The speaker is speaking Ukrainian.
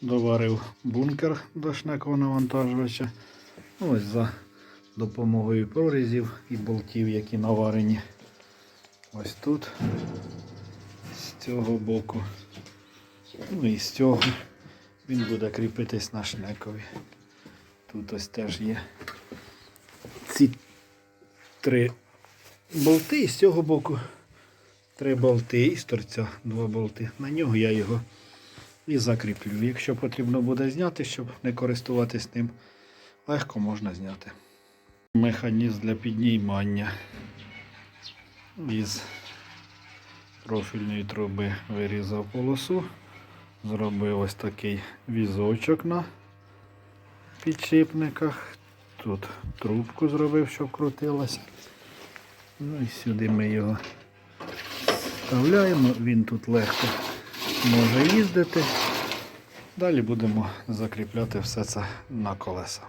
доварив бункер до шнекового навантажувача. Ось за допомогою прорізів і болтів, які наварені. Ось тут, з цього боку. Ну і з цього він буде кріпитись на шнекові. Тут ось теж є ці три болти і з цього боку три болти і з торця два болти. На нього я його і закріплю. Якщо потрібно буде зняти, щоб не користуватись ним, легко можна зняти. Механізм для піднімання із профільної труби вирізав полосу, зробив ось такий візочок на підшипниках. Тут трубку зробив, щоб крутилася. Ну і сюди ми його вставляємо, він тут легко може їздити. Далі будемо закріпляти все це на колеса.